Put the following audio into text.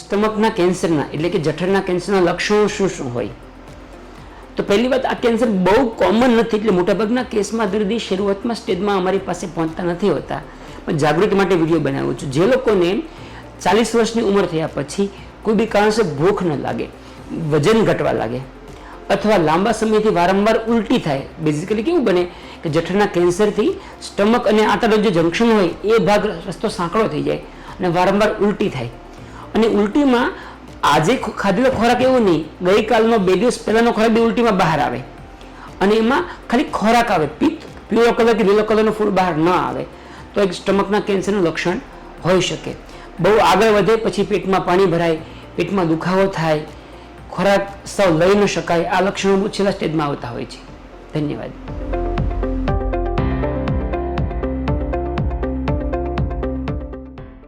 સ્ટમકના કેન્સરના, એટલે કે જઠરના કેન્સરના લક્ષણો શું શું હોય? તો પહેલી વાત, આ કેન્સર બહુ કોમન નથી, એટલે મોટાભાગના કેસમાં દર્દી શરૂઆતમાં સ્ટેજમાં અમારી પાસે પહોંચતા નથી હોતા. પણ જાગૃતિ માટે વીડિયો બનાવું છું. જે લોકોને ચાલીસ વર્ષની ઉંમર થયા પછી કોઈ બી કારણસર ભૂખ ન લાગે, વજન ઘટવા લાગે, અથવા લાંબા સમયથી વારંવાર ઉલટી થાય બેઝિકલી કેવું બને કે જઠરના કેન્સરથી સ્ટમક અને આંતરડો જે જંક્શન હોય, એ ભાગ રસ્તો સાંકડો થઈ જાય અને વારંવાર ઉલટી થાય. અને ઉલટીમાં આજે ખાધેલો ખોરાક એવો નહીં, ગઈકાલનો બે દિવસ પહેલાનો ખોરાક બી ઉલટીમાં બહાર આવે. અને એમાં ખાલી ખોરાક આવે પિત્ત પીળો કલર કે લીલો કલરનો ફૂડ બહાર ન આવે, તો એક સ્ટમકના કેન્સરનું લક્ષણ હોઈ શકે. બહુ આગળ વધે પછી પેટમાં પાણી ભરાય, પેટમાં દુખાવો થાય, ખોરાક સૌ લઈ ન શકાય, આ લક્ષણો છેલ્લા સ્ટેજમાં આવતા હોય છે. ધન્યવાદ.